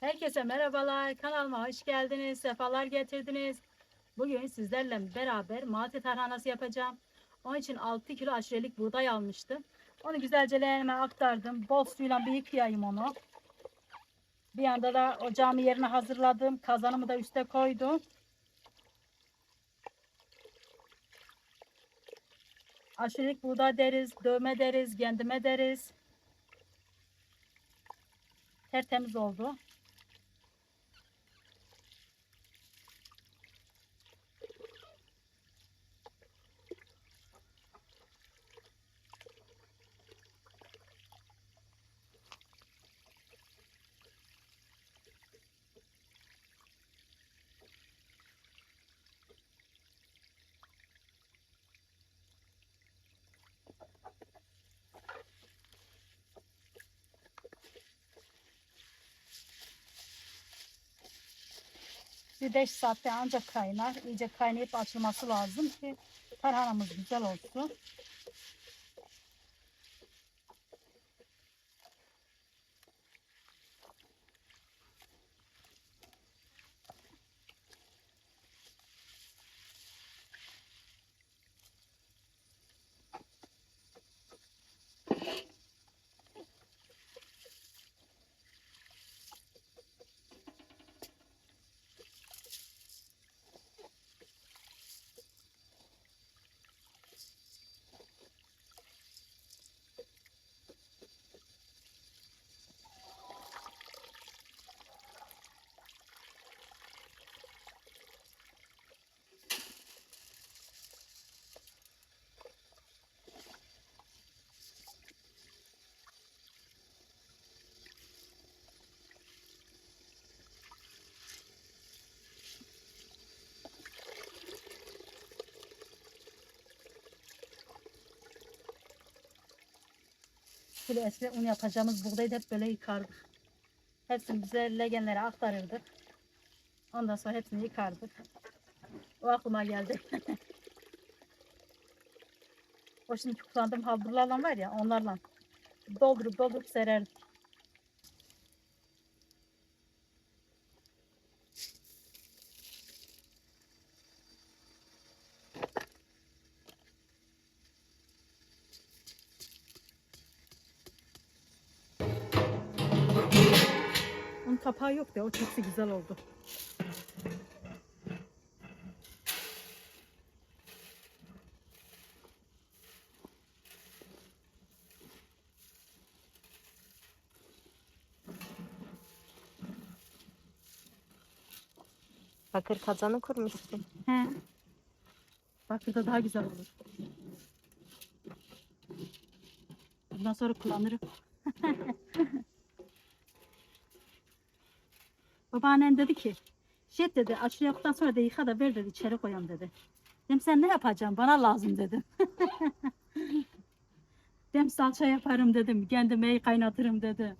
Herkese merhabalar. Kanalıma hoş geldiniz. Sefalar getirdiniz. Bugün sizlerle beraber mate tarhanası yapacağım. Onun için 6 kilo aşurelik buğday almıştım. Onu güzelce leğenime aktardım. Bol suyla bir yıkayayım onu. Bir yanda da ocağımı yerine hazırladım. Kazanımı da üste koydum. Aşurelik buğday deriz, dövme deriz, kendime deriz. Tertemiz oldu. Bir 5 saatte ancak kaynar. İyice kaynayıp açılması lazım ki tarhanamız güzel olsun. Şöyle eski un yapacağımız buğdayı da hep böyle yıkardık. Hepsini bize legenlere aktarırdık. Ondan sonra hepsini yıkardık. O aklıma geldi. o şimdi kullandığım halburlarla var ya onlarla doldurup doldurup sererdik. Kapağı yok da o çok güzel oldu. Bakır kazanı kurmuşsun. He. Bakırda daha güzel olur. Bundan sonra kullanırım. Babaannen dedi ki, şey dedi, aşı yaptıktan sonra da yıka da ver dedi, içeri koyalım dedi. Dedim sen ne yapacaksın? Bana lazım dedim. Dedim salça yaparım dedim, kendime kaynatırım dedi.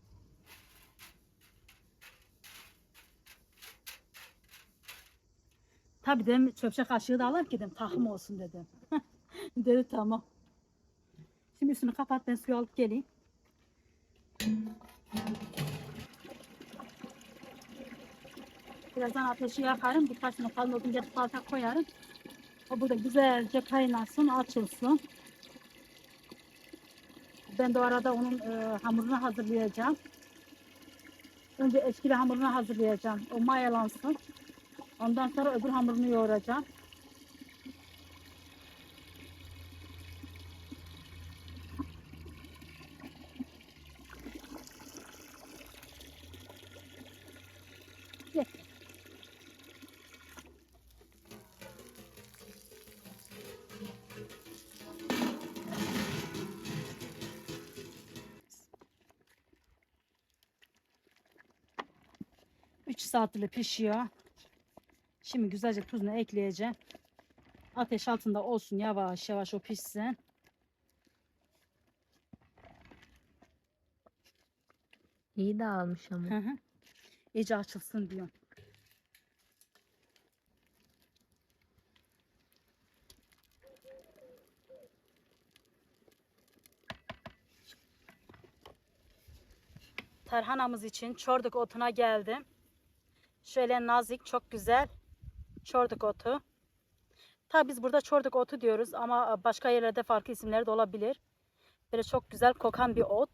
Tabii dedim çöpçe kaşığı da alayım ki dedim tahım olsun dedim. dedi tamam. Şimdi üstünü kapat ben suyu alıp geleyim. Birazdan ateşi yakarım. Birkaç tane kalın odun getirip alta koyarım. O burada güzelce kaynasın, açılsın. Ben de o arada onun e, hamurunu hazırlayacağım. Önce eski hamurunu hazırlayacağım. O mayalansın. Ondan sonra öbür hamurunu yoğuracağım. Üç saatli pişiyor. Şimdi güzelce tuzunu ekleyeceğim. Ateş altında olsun yavaş yavaş o pişsin. İyi dağılmış ama. Hı hı. İyice açılsın diyorum. tarhanamız için çorduk otuna geldim. Şöyle nazik, çok güzel çorduk otu. Tabi biz burada çorduk otu diyoruz ama başka yerlerde farklı isimleri de olabilir. Böyle çok güzel kokan bir ot.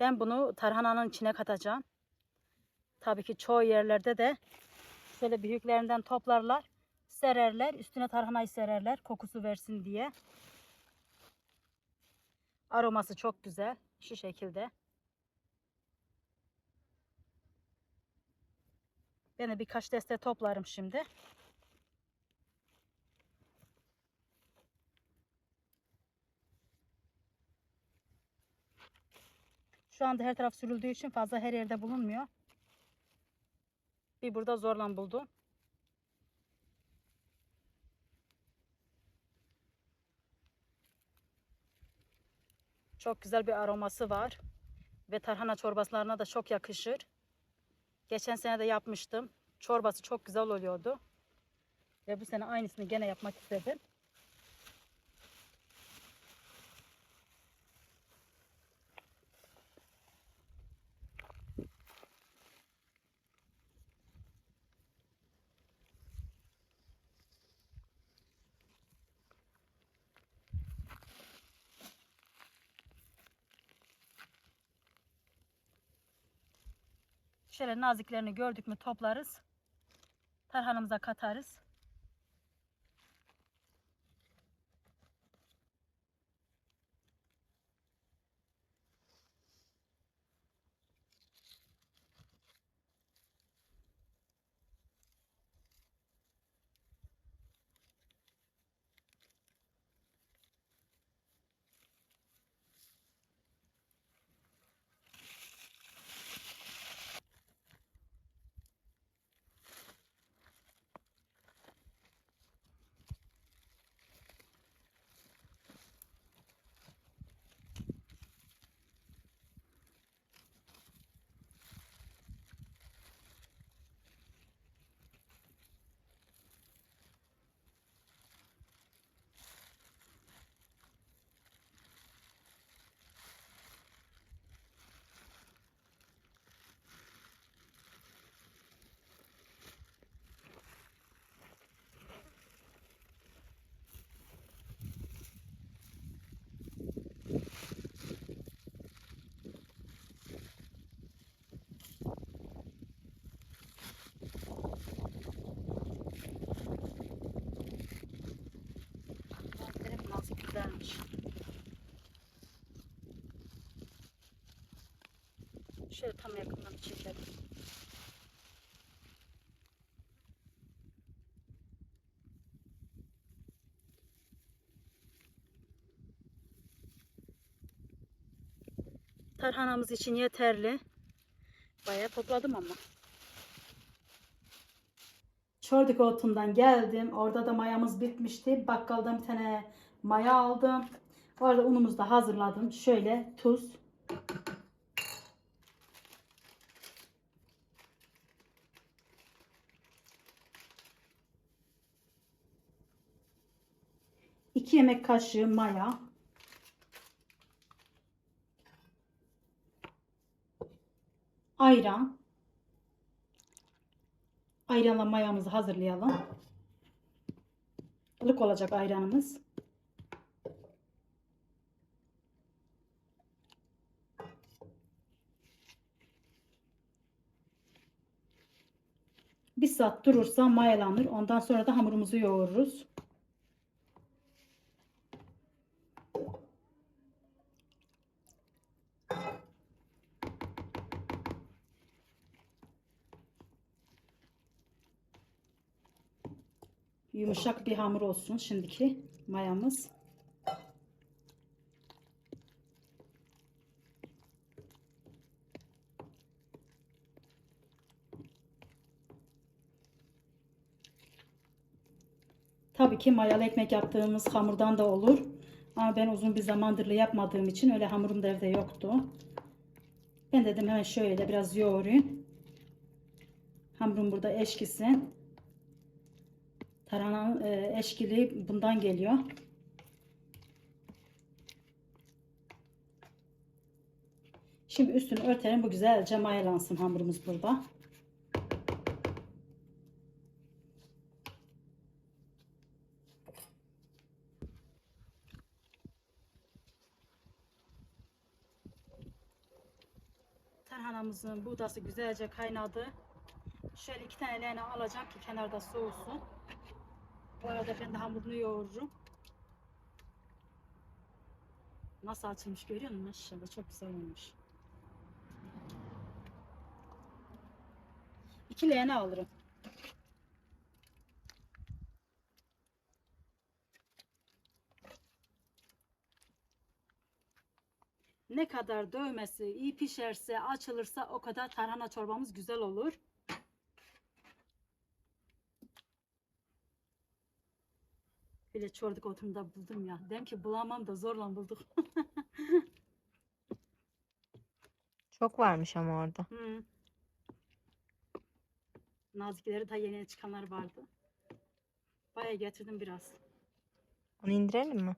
Ben bunu tarhananın içine katacağım. Tabii ki çoğu yerlerde de şöyle büyüklerinden toplarlar, sererler, üstüne tarhanayı sererler kokusu versin diye. Aroması çok güzel. Şu şekilde. De birkaç deste toplarım şimdi. Şu anda her taraf sürüldüğü için fazla her yerde bulunmuyor. Bir burada zorla buldum. Çok güzel bir aroması var. Ve tarhana çorbaslarına da çok yakışır. Geçen sene de yapmıştım. Çorbası çok güzel oluyordu. Ve bu sene aynısını gene yapmak istedim. Şöyle naziklerini gördük mü toplarız. Tarhanamıza katarız. Benim güzelmiş. Şöyle tam yakından çekelim. Tarhanamız için yeterli. Bayağı topladım ama. Çordik otundan geldim. Orada da mayamız bitmişti. Bakkaldan bir tane maya aldım. Bu arada unumuzu da hazırladım. Şöyle tuz. İki yemek kaşığı maya. Ayran. Ayranla mayamızı hazırlayalım. Ilık olacak ayranımız. Bir saat durursa mayalanır. Ondan sonra da hamurumuzu yoğururuz. Yumuşak bir hamur olsun şimdiki mayamız. Tabii ki mayalı ekmek yaptığımız hamurdan da olur. Ama ben uzun bir zamandır yapmadığım için öyle hamurum da evde yoktu. Ben dedim hemen şöyle biraz yoğurayım. Hamurum burada eşkisin. Tarhananın e, eşkiliği bundan geliyor. Şimdi üstünü örtelim. Bu güzelce mayalansın hamurumuz burada. Tarhanamızın buğdası güzelce kaynadı. Şöyle iki tane leğene alacağım ki kenarda soğusun. Bu arada ben de hamurunu yoğururum. Nasıl açılmış görüyor musun? Maşallah çok güzel olmuş. İki leğene alırım. Ne kadar dövmesi, iyi pişerse, açılırsa o kadar tarhana çorbamız güzel olur. Bile çorduk oturumda buldum ya. Dem ki bulamam da zorla bulduk. Çok varmış ama orada. Hı. Nazikleri da yeni çıkanlar vardı. Baya getirdim biraz. Onu indirelim mi?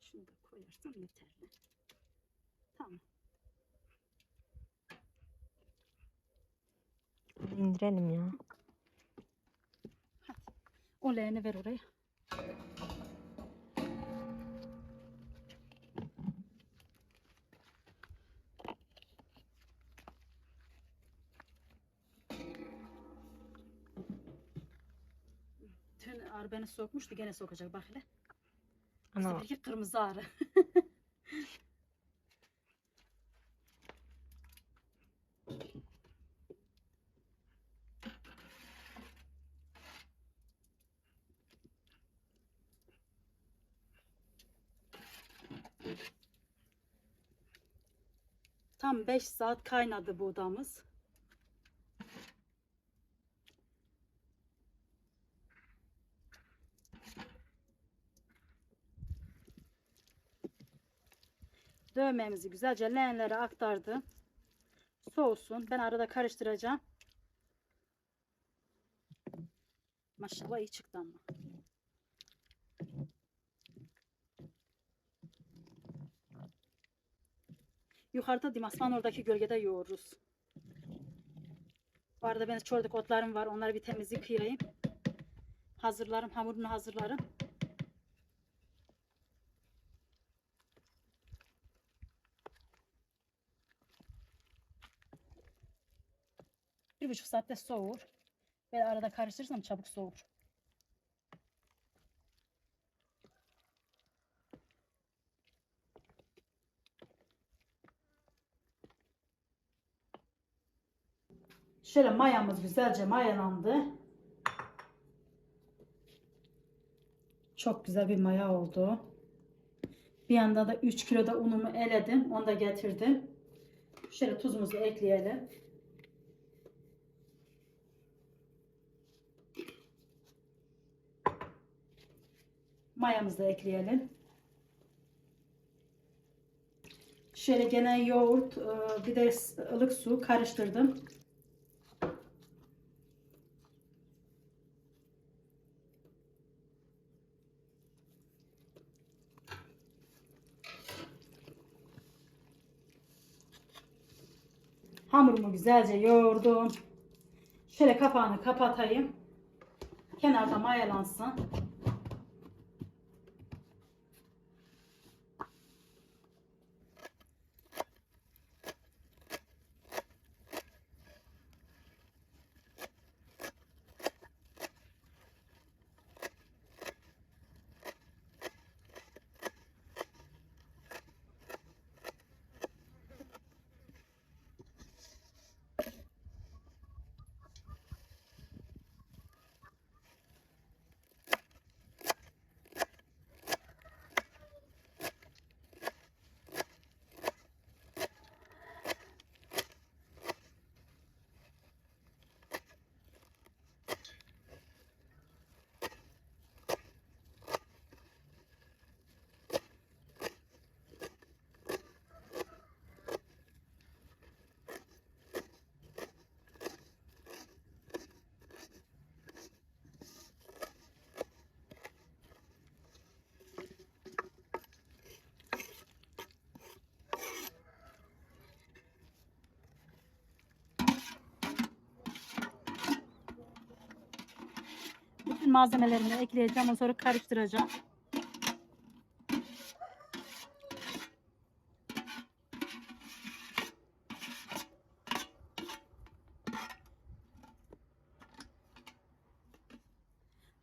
Şunu da koyarsam yeterli. Tamam. Onu indirelim ya. O leğeni ver oraya. Dün arı beni sokmuştu gene sokacak bak hele. Ana kırmızı arı. Tam 5 saat kaynadı buğdamız. Dövmemizi güzelce leğenlere aktardım. Soğusun. Ben arada karıştıracağım. Maşallah iyi çıktı ama. Yukarıda Dimasman oradaki gölgede yoğururuz. Bu arada ben çorduk otlarım var. Onları bir temizlik kıyayım. Hazırlarım. Hamurunu hazırlarım. Bir buçuk saatte soğur. Böyle arada karıştırırsam çabuk soğur. Şöyle mayamız güzelce mayalandı. Çok güzel bir maya oldu. Bir yandan da 3 kilo da unumu eledim. Onu da getirdim. Şöyle tuzumuzu ekleyelim. Mayamızı da ekleyelim. Şöyle gene yoğurt, e, bir de ılık su karıştırdım. Hamurumu güzelce yoğurdum. Şöyle kapağını kapatayım. Kenarda mayalansın. Bütün malzemelerini ekleyeceğim. Ondan sonra karıştıracağım.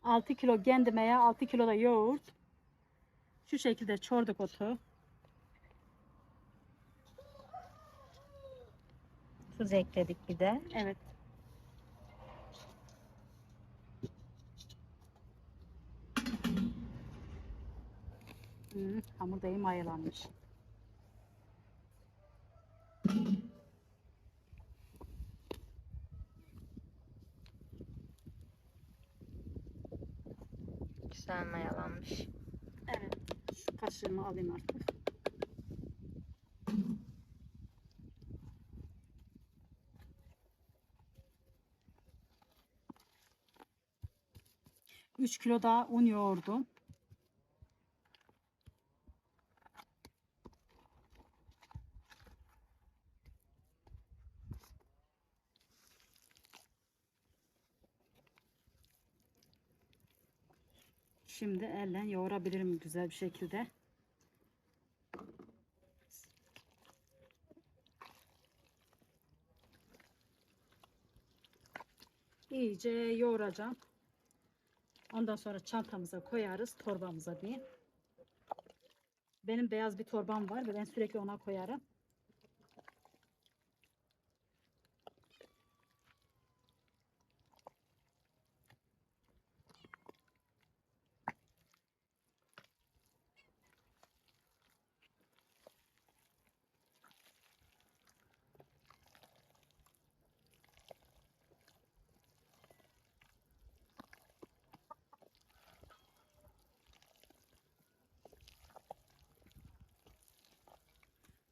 Altı kilo kendimeye, 6 kilo da yoğurt. Şu şekilde çorduk otu. Tuz ekledik bir de. Evet. Hmm, hamur da iyi mayalanmış. Güzel mayalanmış. Evet. Şu kaşığımı alayım artık. Üç kilo daha un yoğurdum. Şimdi elle yoğurabilirim güzel bir şekilde. İyice yoğuracağım. Ondan sonra çantamıza koyarız, torbamıza diyeyim. Benim beyaz bir torbam var ve ben sürekli ona koyarım.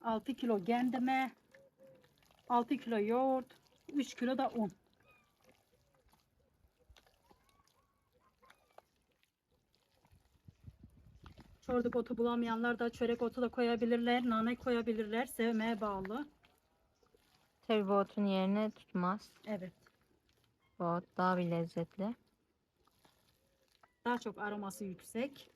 Altı kilo kendime, 6 kilo yoğurt, 3 kilo da un. Çorduk otu bulamayanlar da çörek otu da koyabilirler, nane koyabilirler. Sevmeye bağlı. Tabii bu otun yerine tutmaz. Evet. Bu ot daha bir lezzetli. Daha çok aroması yüksek.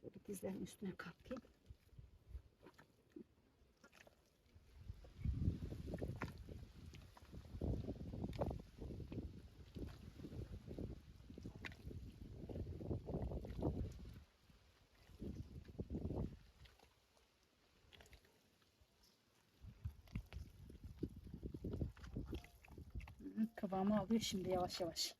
Şöyle dizlerin üstüne kalkayım. Kıvamı alıyor şimdi yavaş yavaş.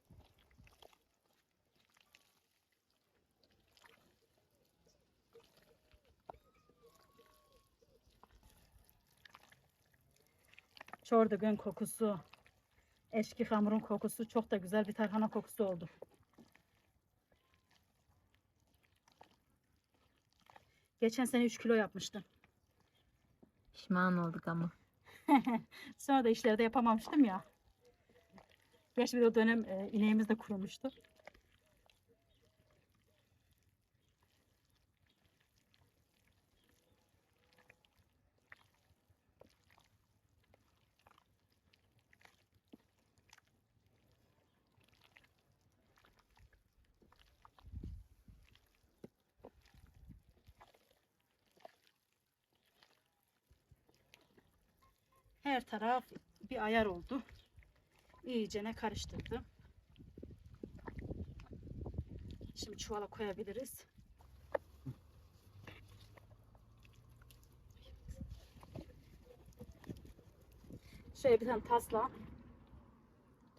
Çordigön kokusu, eski hamurun kokusu çok da güzel bir tarhana kokusu oldu. Geçen sene 3 kilo yapmıştım. Pişman olduk ama. Sonra da işleri de yapamamıştım ya. Gerçi bir o dönem e, ineğimiz de kurumuştu. Her taraf bir ayar oldu. İyicene karıştırdım. Şimdi çuvala koyabiliriz. Şöyle bir tane tasla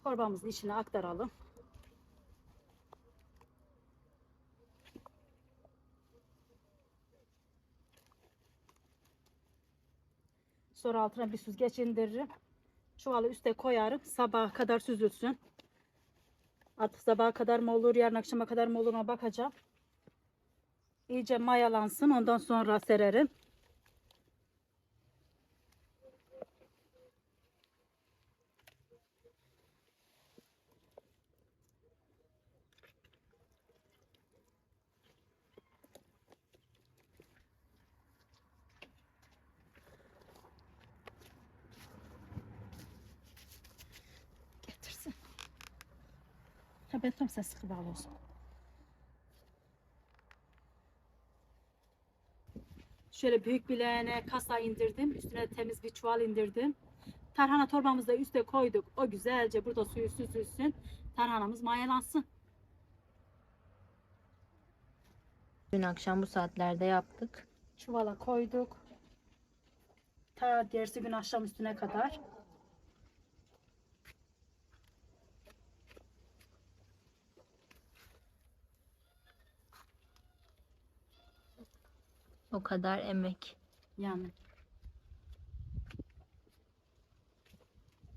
torbamızın içine aktaralım. Sonra altına bir süzgeç indiririm. Çuvalı üste koyarım. Sabaha kadar süzülsün. Artık sabaha kadar mı olur, yarın akşama kadar mı olur ona bakacağım. İyice mayalansın. Ondan sonra sererim. Ben sıkı bağlı olsun. Şöyle büyük bir leğene kasa indirdim. Üstüne temiz bir çuval indirdim. Tarhana torbamızı da üste koyduk. O güzelce burada suyu süzülsün. Tarhanamız mayalansın. Dün akşam bu saatlerde yaptık. Çuvala koyduk. Ta dersi gün akşam üstüne kadar. O kadar emek. Yani.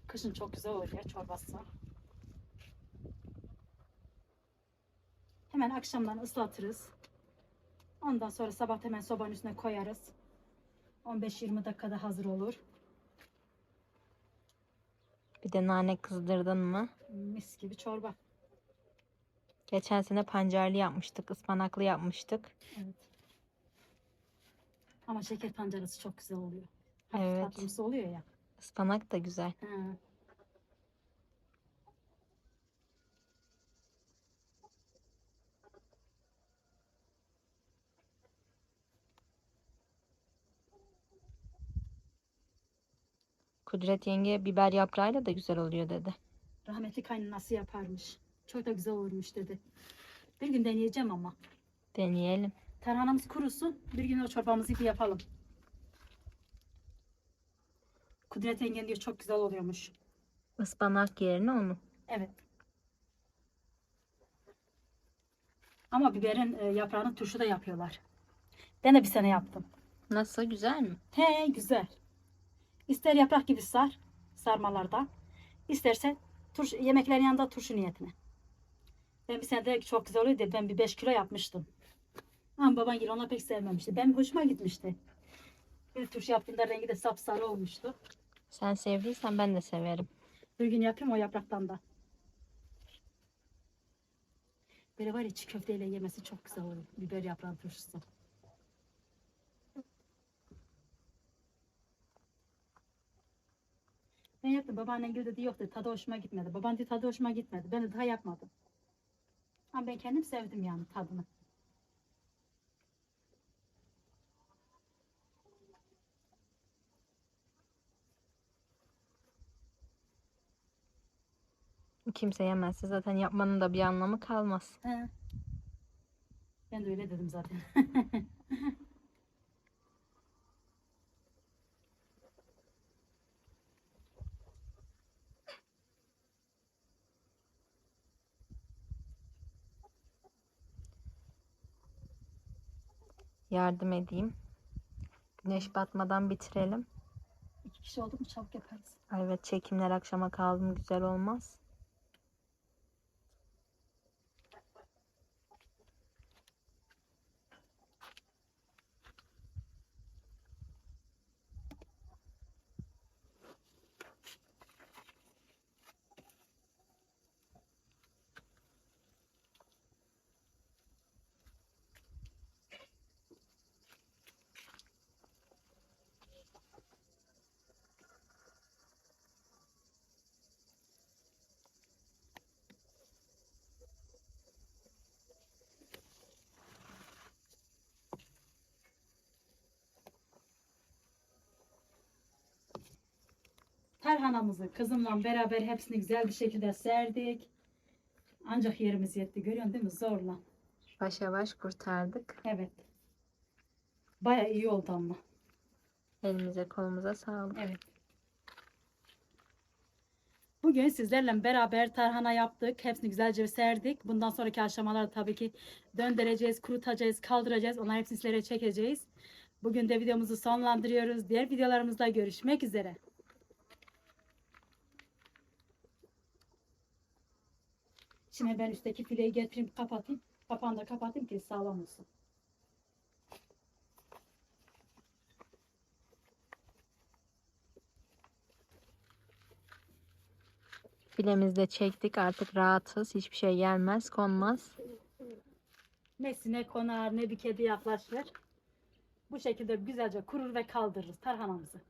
Kışın çok güzel oluyor çorbası. Hemen akşamdan ıslatırız. Ondan sonra sabah hemen sobanın üstüne koyarız. 15-20 dakikada hazır olur. Bir de nane kızdırdın mı? Mis gibi çorba. Geçen sene pancarlı yapmıştık, ıspanaklı yapmıştık. Evet. Ama şeker pancarası çok güzel oluyor. Hafif Evet. tatlımsı oluyor ya. Ispanak da güzel. Ha. Kudret yenge biber yaprağıyla da güzel oluyor dedi. Rahmetli kaynanası yaparmış. Çok da güzel olurmuş dedi. Bir gün deneyeceğim ama. Deneyelim. Tarhanamız kurusun. Bir gün o çorbamızı bir yapalım. Kudret yengen diyor çok güzel oluyormuş. Ispanak yerine onu. Evet. Ama biberin e, yaprağını turşu da yapıyorlar. Ben de bir sene yaptım. Nasıl güzel mi? He güzel. İster yaprak gibi sar sarmalarda. İsterse turşu, yemeklerin yanında turşu niyetine. Ben bir sene de çok güzel oluyordu. Ben bir 5 kilo yapmıştım. Ama baban gibi ona pek sevmemişti. Ben hoşuma gitmişti. Bir turşu yaptığımda rengi de sapsarı olmuştu. Sen sevdiysen ben de severim. Bir gün yapayım o yapraktan da. Böyle var ya çiğ köfteyle yemesi çok güzel oluyor. Biber yaprağı turşusu. Ben yaptım. Babaannen gül dedi yok dedi. Tadı hoşuma gitmedi. Baban dedi tadı hoşuma gitmedi. Ben de daha yapmadım. Ama ben kendim sevdim yani tadını. Kimse yemezse zaten yapmanın da bir anlamı kalmaz. He. Ben de öyle dedim zaten. Yardım edeyim. Güneş batmadan bitirelim. İki kişi olduk mu çabuk yaparız. Ay Evet çekimler akşama kaldı mı güzel olmaz. Tarhanamızı kızımla beraber hepsini güzel bir şekilde serdik. Ancak yerimiz yetti. Görüyorsun değil mi? Zorla. Yavaş yavaş kurtardık. Evet. Baya iyi oldu ama. Elimize kolumuza sağlık. Evet. Bugün sizlerle beraber tarhana yaptık. Hepsini güzelce serdik. Bundan sonraki aşamaları tabii ki döndüreceğiz, kurutacağız, kaldıracağız. Onları hepsini sizlere çekeceğiz. Bugün de videomuzu sonlandırıyoruz. Diğer videolarımızda görüşmek üzere. Şimdi ben üstteki fileyi getireyim, kapatayım. Kapağını da kapatayım ki sağlam olsun. Filemizde çektik artık rahatız. Hiçbir şey gelmez konmaz. Ne sinek konar ne bir kedi yaklaşır. Bu şekilde güzelce kurur ve kaldırırız tarhanamızı.